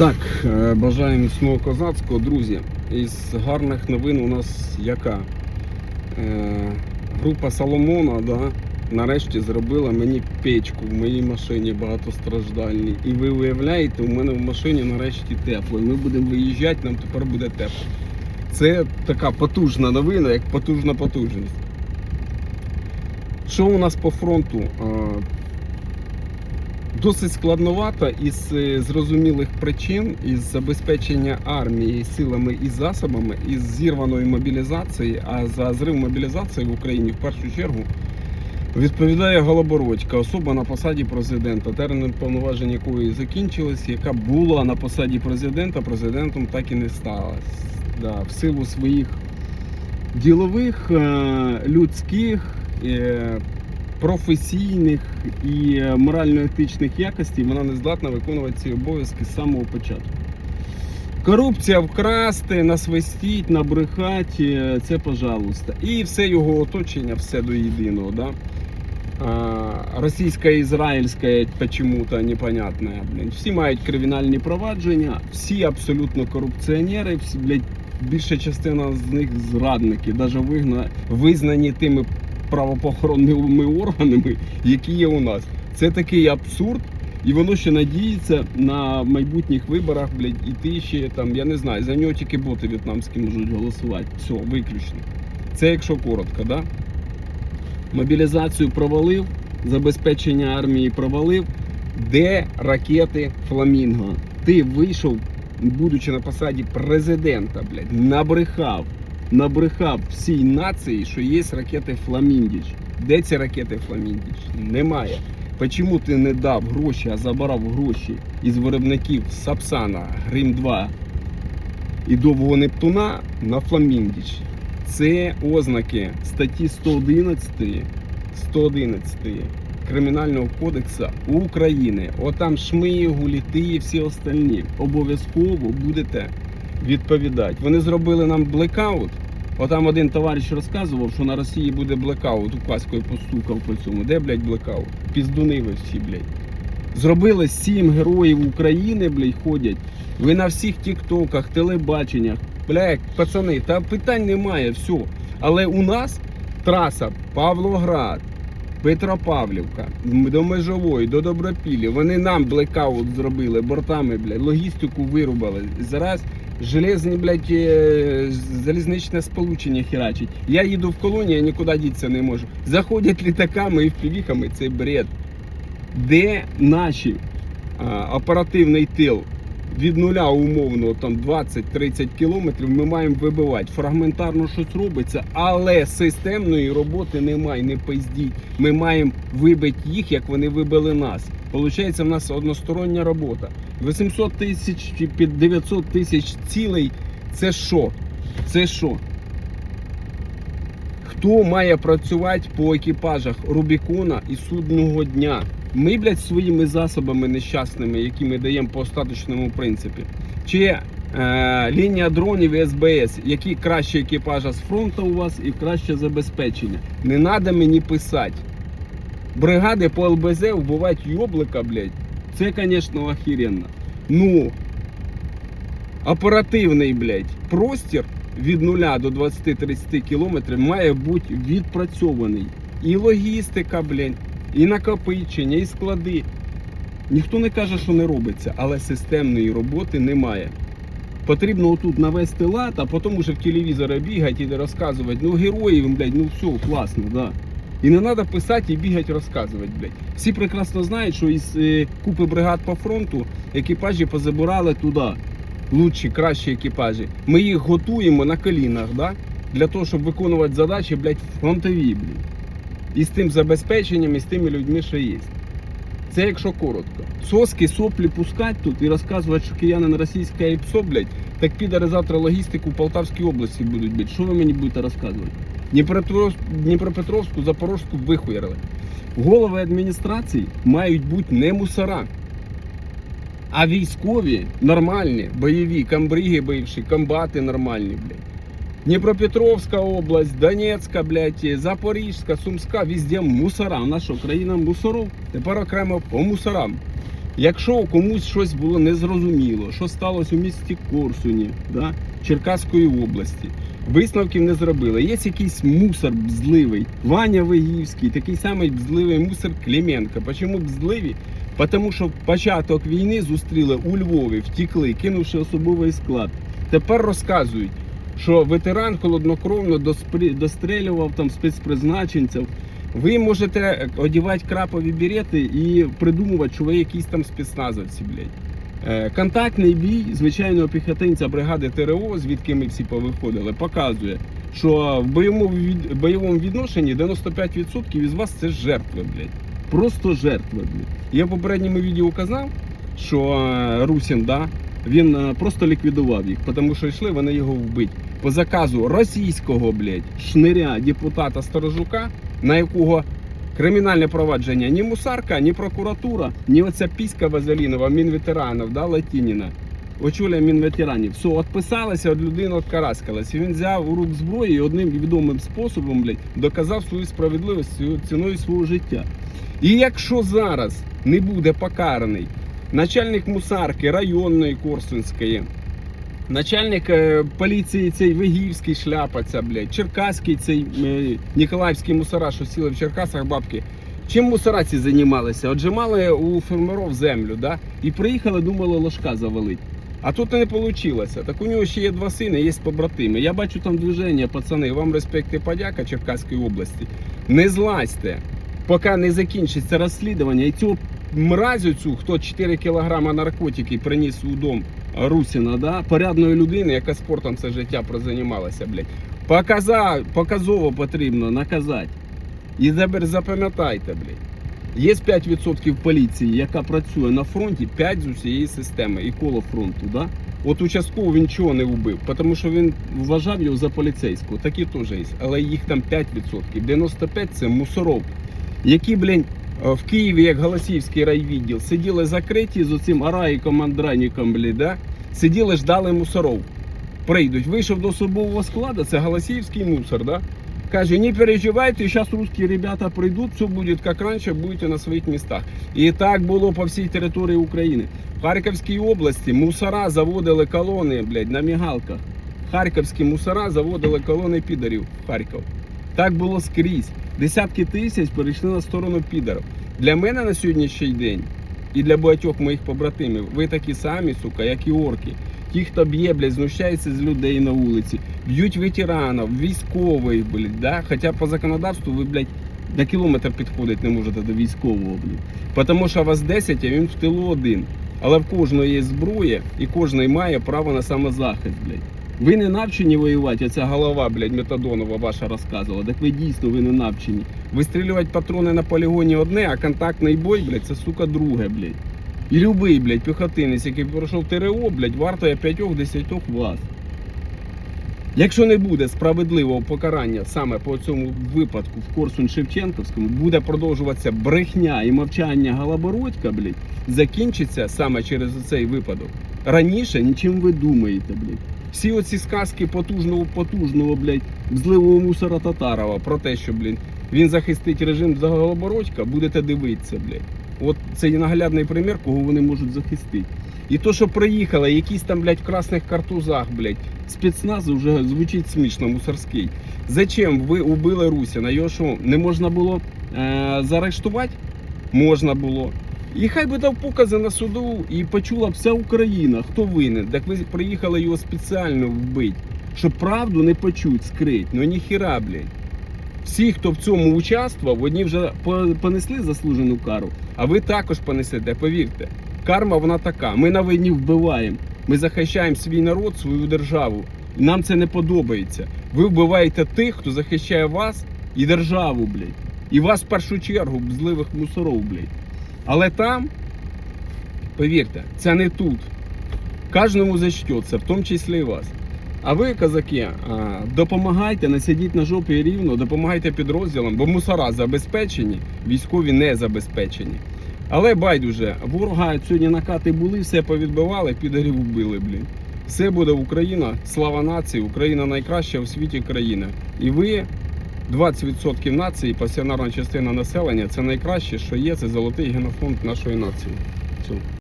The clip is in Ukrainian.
Так, е, бажаю міцного козацького, друзі. Із гарних новин у нас яка? Е, група Соломона да, нарешті зробила мені печку в моїй машині багатостраждальній. І ви уявляєте, у мене в машині нарешті тепло. І Ми будемо виїжджати, нам тепер буде тепло. Це така потужна новина, як потужна потужність. Що у нас по фронту? Е, Досить складновато із е, зрозумілих причин, із забезпечення армії силами і засобами, із зірваної мобілізації. А за зрив мобілізації в Україні в першу чергу відповідає Голобородька, особа на посаді президента, термін повноважень якої закінчились, яка була на посаді президента, президентом так і не стала. Да, в силу своїх ділових, е, людських. Професійних і е, морально-етичних якостей вона не здатна виконувати ці обов'язки з самого початку. Корупція вкрасти, насвистіть, набрехати е, це пожалуйста. І все його оточення, все до єдиного. Да? А, Російсько-ізраїльське почему-то непонятне. Всі мають кримінальні провадження, всі абсолютно корупціонери, всі, блядь, більша частина з них зрадники, навіть визнані тими правоохоронними органами, які є у нас. Це такий абсурд, і воно ще надіється на майбутніх виборах, блядь, іти ще там, я не знаю, за нього тільки боти в'єтнамські можуть голосувати. Все, виключно. Це якщо коротко, да? Мобілізацію провалив, забезпечення армії провалив. Де ракети Фламінго? Ти вийшов, будучи на посаді президента, блядь, набрехав набрехав всій нації, що є ракети Фламіндіч. Де ці ракети Фламіндіч? Немає. Чому ти не дав гроші, а забрав гроші із виробників Сапсана, Грим 2 і довгого Нептуна на Фламіндіч? Це ознаки статті 111, 111 Кримінального кодексу України. Отам Шмигу, Літи і всі остальні. Обов'язково будете відповідати. Вони зробили нам блекаут. Отам один товариш розказував, що на Росії буде блекаут. Указкою постукав по цьому. Де, блядь, блекаут? Піздуни ви всі, блядь. Зробили сім героїв України, блядь, ходять. Ви на всіх тіктоках, телебаченнях. Блядь, пацани, та питань немає, все. Але у нас траса Павлоград, Петропавлівка, до Межової, до Добропілля. Вони нам блекаут зробили бортами, блядь, логістику вирубали. Зараз железні, блядь, е, залізничне сполучення херачить. Я їду в колонію, я нікуди дітися не можу. Заходять літаками і впівіхами, це бред. Де наші а, оперативний тил від нуля умовно там 20-30 кілометрів ми маємо вибивати. Фрагментарно щось робиться, але системної роботи немає, не пиздіть. Ми маємо вибити їх, як вони вибили нас. Получається, в нас одностороння робота. 800 тисяч під 900 тисяч цілей. Це що? Це що? Хто має працювати по екіпажах Рубікона і судного дня? Ми, блядь, своїми засобами нещасними, які ми даємо по остаточному принципі. Чи е, лінія дронів СБС, які краще екіпажа з фронту у вас і краще забезпечення. Не треба мені писати. Бригади по ЛБЗ вбивають йоблика, блядь. Це, звісно, охеренно. Ну, оперативний, блядь, простір від 0 до 20-30 кілометрів має бути відпрацьований. І логістика, блядь, і накопичення, і склади. Ніхто не каже, що не робиться, але системної роботи немає. Потрібно отут навести лад, а потім уже в телевізорі бігати і розказувати. Ну, герої, блядь, ну все, класно, да. І не треба писати і бігати розказувати, блядь. Всі прекрасно знають, що із е, купи бригад по фронту екіпажі позабирали туди. Лучші, кращі екіпажі. Ми їх готуємо на колінах, да? для того, щоб виконувати задачі, блядь, фронтові, блядь. І з тим забезпеченням, і з тими людьми, що є. Це якщо коротко. Соски, соплі пускать тут і розказувати, що киянин російське ІПСО, блядь, так підари завтра логістику в Полтавській області будуть, блядь. Що ви мені будете розказувати? Дніпропетровськ- Дніпропетровську, Запорожську вихуярили. Голови адміністрації мають бути не мусора. А військові нормальні, бойові, камбриги бивші, комбати нормальні, блядь. Дніпропетровська область, Донецька, блядь, Запорізька, Сумська, везде мусора. У нас що, країна мусоров? Тепер окремо по мусорам. Якщо комусь щось було незрозуміло, що сталося у місті Корсуні, да, Черкаської області, висновків не зробили. Є якийсь мусор бзливий, Ваня Вигівський, такий самий бзливий мусор Клименко. Чому бзливі? Тому що початок війни зустріли у Львові, втікли, кинувши особовий склад. Тепер розказують, що ветеран холоднокровно дострелював там спецпризначенців. Ви можете одягати крапові берети і придумувати, що ви якісь там спецназовці, блядь. Е, Контактний бій звичайного піхотинця бригади ТРО, звідки ми всі повиходили, показує, що в бойовому, відношенні 95% із вас це жертви, блядь. Просто жертви, блядь. Я в попередньому відео казав, що е, Русін, да, він е, просто ліквідував їх, тому що йшли вони його вбити. По заказу російського, блядь, шниря депутата Сторожука, на якого кримінальне провадження ні мусарка, ні прокуратура, ні оця піська Вазелінова, мінветеранів, да, Латініна. Очолює мінветеранів. Все, відписалися від людини, відкараскалась. І він взяв у рук зброю і одним відомим способом, блядь, доказав свою справедливість ціною свого життя. І якщо зараз не буде покараний начальник мусарки районної Корсунської, начальник е, поліції цей Вигівський шляпаця, блядь, Черкаський цей е, Ніколаївський мусора, що сіли в Черкасах бабки. Чим мусора ці займалися? Отжимали у фермерів землю, да? і приїхали, думали ложка завалить. А тут не вийшло. Так у нього ще є два сини, є побратими. Я бачу там движення, пацани. Вам респект і подяка Черкаської області. Не злазьте, поки не закінчиться розслідування. І цю мразю цю, хто 4 кілограма наркотики приніс у дом Русіна, да? порядної людини, яка спортом все життя прозанімалася, блядь. Показа, показово потрібно наказати. І тепер запам'ятайте, блядь. Є 5% поліції, яка працює на фронті, 5 з усієї системи і коло фронту. Да? От участково він чого не вбив, тому що він вважав його за поліцейського. Такі теж є. Але їх там 5%. 95% це мусоров, які, блін, в Києві, як Голосіївський райвідділ, сиділи закриті з оцим араїком Андраніком, блін, да? сиділи, ждали мусоров. Прийдуть. Вийшов до особового складу, це Голосіївський мусор, да? Каже, не переживайте, сейчас русские ребята прийдуть, все будет как раньше, будете на своїх містах. І так було по всій території України. В Харківській області мусора заводили колони, блядь, на мігалках. Харківські мусора заводили колони підарів в Харків. Так було скрізь. Десятки тисяч перейшли на сторону підарів. Для мене на сьогоднішній день і для багатьох моїх побратимів ви такі самі, сука, як і орки. Ті, хто б'є, блядь, знущається з людей на вулиці, б'ють ветеранів, військових, блядь, да? Хоча по законодавству ви, блядь, на кілометр підходити не можете до військового, блядь. Тому що вас 10, а він в тилу один. Але в кожного є зброя і кожен має право на самозахист, блядь. Ви не навчені воювати, оця голова, блядь, Метадонова ваша розказувала. Так ви дійсно ви не навчені. Вистрілювати патрони на полігоні одне, а контактний бой, блядь, це сука друге, блядь. І любий, блядь, піхотинець, який пройшов ТРО, блядь, вартує п'ятьох-десятьох вас. Якщо не буде справедливого покарання саме по цьому випадку в Корсун Шевченківському, буде продовжуватися брехня і мовчання Галабородька, блядь, закінчиться саме через цей випадок. Раніше, нічим ви думаєте, блядь. Всі оці сказки потужного, потужного, блядь, зливого мусора Татарова про те, що, блін, він захистить режим за будете дивитися, блядь. От це наглядний примір, кого вони можуть захистити. І то, що приїхали, якісь там, блядь, в красних картузах, блядь, спецназ вже звучить смішно, мусорський. Зачем ви убили Русіна? Його що, не можна було е- заарештувати? Можна було. І хай би дав покази на суду і почула вся Україна, хто винен. Так ви приїхали його спеціально вбити, щоб правду не почуть, скрить. Ну ніхіра, блядь. Всі, хто в цьому участвував, одні вже понесли заслужену кару, а ви також понесете, повірте. Карма вона така. Ми на війні вбиваємо. Ми захищаємо свій народ, свою державу. Нам це не подобається. Ви вбиваєте тих, хто захищає вас і державу, блядь. І вас в першу чергу, зливих мусоров, блядь. Але там, повірте, це не тут. Кожному зачтеться, в тому числі і вас. А ви, козаки, допомагайте, не сидіть на жопі рівно, допомагайте підрозділам, бо мусора забезпечені, військові не забезпечені. Але байдуже, ворога сьогодні накати були, все повідбивали, підарів вбили, блін. Все буде Україна, слава нації, Україна найкраща у світі країна. І ви 20% нації, пасіонарна частина населення це найкраще, що є, це золотий генофонд нашої нації.